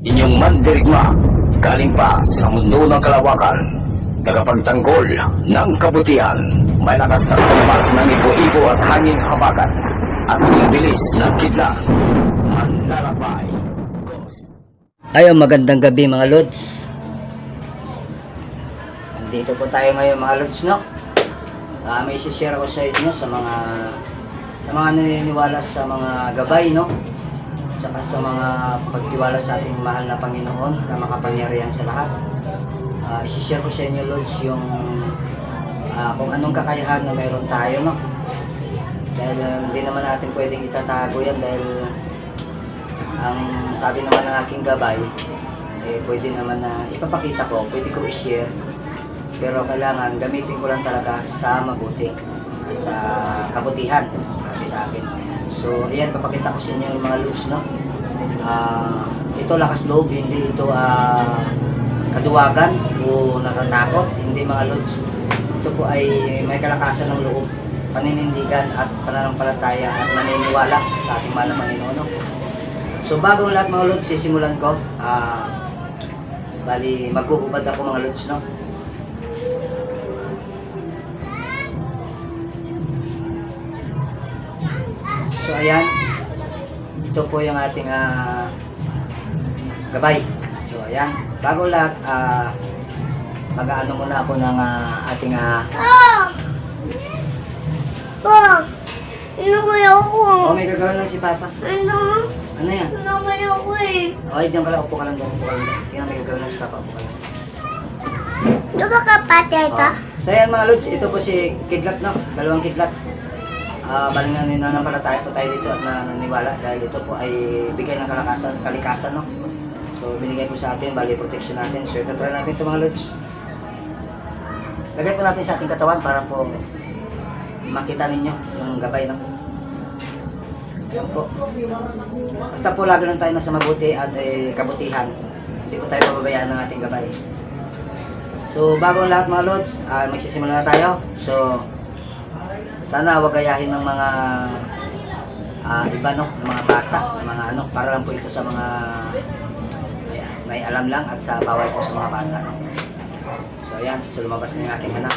Inyong mandirigma, galing pa sa mundo ng kalawakan, tagapagtanggol ng kabutihan, may lakas na tumas ng ibo-ibo at hangin habagat, at sa bilis ng kidlat, manlalakbay. Ghost. Ayun, magandang gabi mga Lods. Nandito po tayo ngayon mga Lods, no? Ah, may isi-share ako sa inyo sa mga sa mga naniniwala sa mga gabay, no? Saka sa mga pagtiwala sa ating mahal na Panginoon na makapangyarihan sa lahat. Ah, isi-share ko sa inyo, Lods, yung ah, kung anong kakayahan na meron tayo, no? Dahil ah, hindi naman natin pwedeng itatago yan dahil ang sabi naman ng aking gabay, eh, pwede naman na ipapakita ko, pwede ko i-share. Pero kailangan gamitin ko lang talaga sa mabuti at sa kabutihan, sabi sa akin. So, ayan, papakita ko sa inyo yung mga looks, no? Ah, ito lakas loob, hindi ito ah, kaduwagan o natatakot, hindi mga lods. Ito po ay may kalakasan ng loob, paninindigan at pananampalataya at naniniwala sa ating na Panginoon. no? So bago ang lahat mga lods, sisimulan ko. Ah, bali, maghuhubad ako mga lods, no? So ayan, ito po yung ating ah, gabay. So ayan, bago lahat, ah, mag-aano muna ako ng ah, ating ah, Ah! Pa! Inukuya ako. oh, may gagawin lang si Papa. Ano? Ano yan? Inukuya ako eh. Okay, diyan ka lang, upo ka lang doon, upo ka lang. Sige na, may gagawin lang si Papa, upo ka lang. Di ba kapatid ka? Oh. So ayan mga lods, ito po si Kidlat no, dalawang Kidlat. Ah, bali na nananampalataya po tayo dito at nananiwala dahil ito po ay bigay ng kalakasan, kalikasan no. So binigay po sa atin, bali protection natin. So ito try natin ito mga lods. Lagay po natin sa ating katawan para po makita ninyo yung gabay no. Ayan po. Basta po lagi lang tayo nasa mabuti at eh, kabutihan. Hindi po tayo pababayaan ng ating gabay. So, bago lahat mga lods, ah, magsisimula na tayo. So, sana wag gayahin ng mga ah, iba no, ng mga bata, ng mga ano, para lang po ito sa mga may, may alam lang at sa bawal po sa mga bata. No? So, ayan, so lumabas na yung aking anak.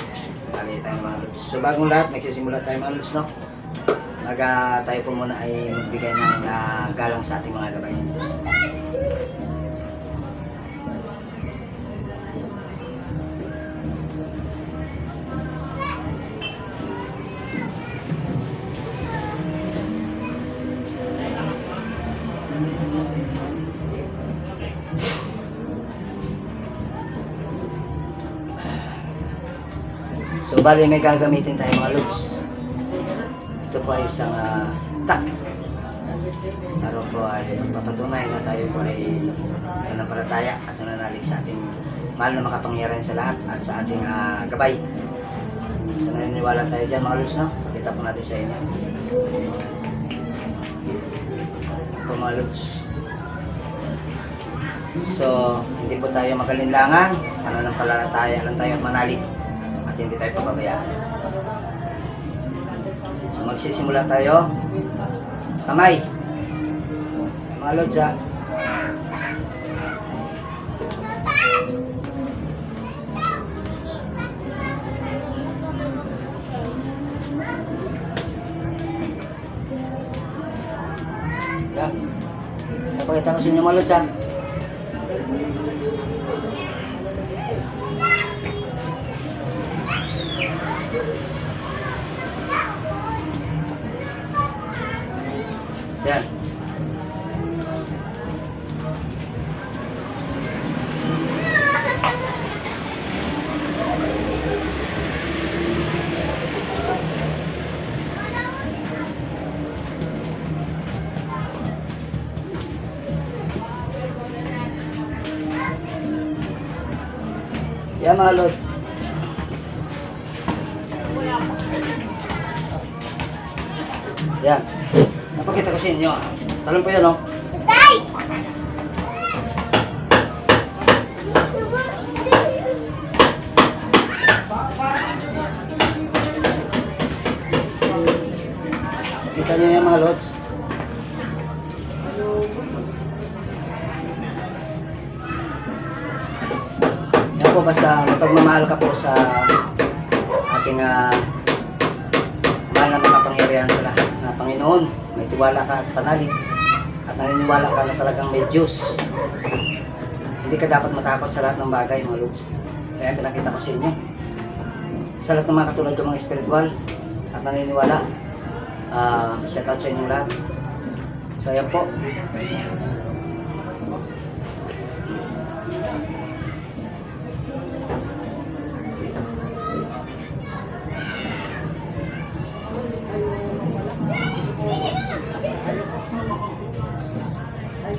Dali tayo mga lods. So, bagong lahat, magsisimula tayo mga lods, no? Mag, ah, tayo po muna ay magbigay ng ah, galang sa ating mga gabay. Bali may gagamitin tayo mga lods. Ito po ay isang uh, tak. Pero po ay magpapatunay na tayo po ay nanampalataya at nananalig sa ating mahal na makapangyarihan sa lahat at sa ating ah, gabay. So, naniniwala tayo dyan mga lods, no? Pakita po natin sa inyo. Ito mga lods. So, hindi po tayo makalinlangan, pananampalataya lang tayo manalig at hindi tayo pababayaan. So magsisimula tayo sa kamay. Mga lods ha. Yan. Napakita ko sa inyo mga lods Yan. Yan mga lods. Yan. Napakita ko sa inyo. ah. Talon po yan, oh. Tay! Kita niyo yan mga lods. po basta mapagmamahal ka po sa ating ah, mahal na makapangyarihan sa lahat Panginoon. May tiwala ka at panalig at naniniwala ka na talagang may Diyos. Hindi ka dapat matakot sa lahat ng bagay, mga Lods. Yan, pinakita ko sa inyo. Sa lahat ng mga katulad ng mga spiritual at naniniwala, ah shout out sa inyong lahat. So ayan po.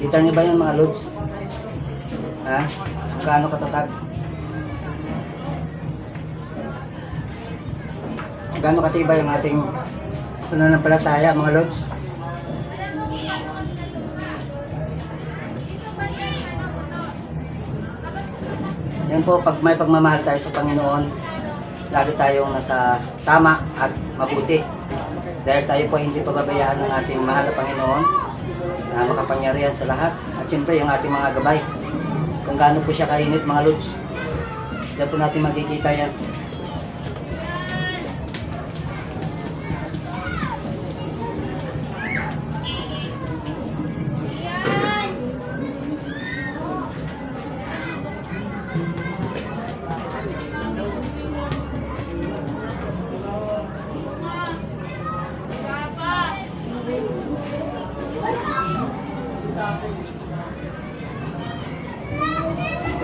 Kita niyo ba yung mga loads? Ha? Gaano katatag? Gaano katibay ang ating pananampalataya mga loads? Yan po, pag may pagmamahal tayo sa Panginoon, lagi tayong nasa tama at mabuti. Dahil tayo po hindi pababayaan ng ating mahal na Panginoon na makapangyarihan sa lahat. At siyempre yung ating mga gabay. Kung gaano po siya kainit mga lods. Diyan po natin makikita yan.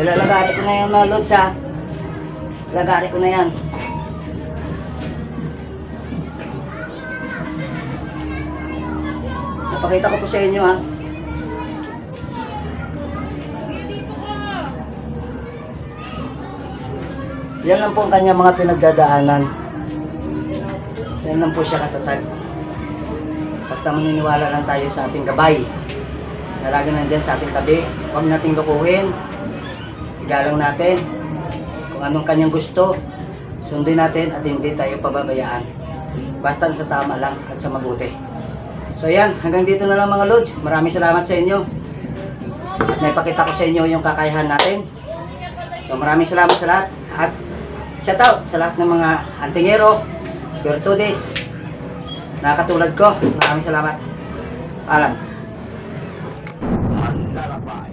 Ilalagari ko na yan mga lods ha. Lagari ko na yan. Napakita ko po sa inyo ha. Yan lang po ang kanyang mga pinagdadaanan. Yan lang po siya katatag. Basta maniniwala lang tayo sa ating gabay. Na lagi nandyan sa ating tabi. Huwag nating lukuhin. Igalang natin. Kung anong kanyang gusto, sundin natin at hindi tayo pababayaan. Basta sa tama lang at sa mabuti. So yan, hanggang dito na lang mga Lods. Maraming salamat sa inyo. Naipakita ko sa inyo yung kakayahan natin. So maraming salamat sa lahat. At shout out sa lahat ng mga antingero, virtudes, na katulad ko. Maraming salamat. Alam. Manlalakbay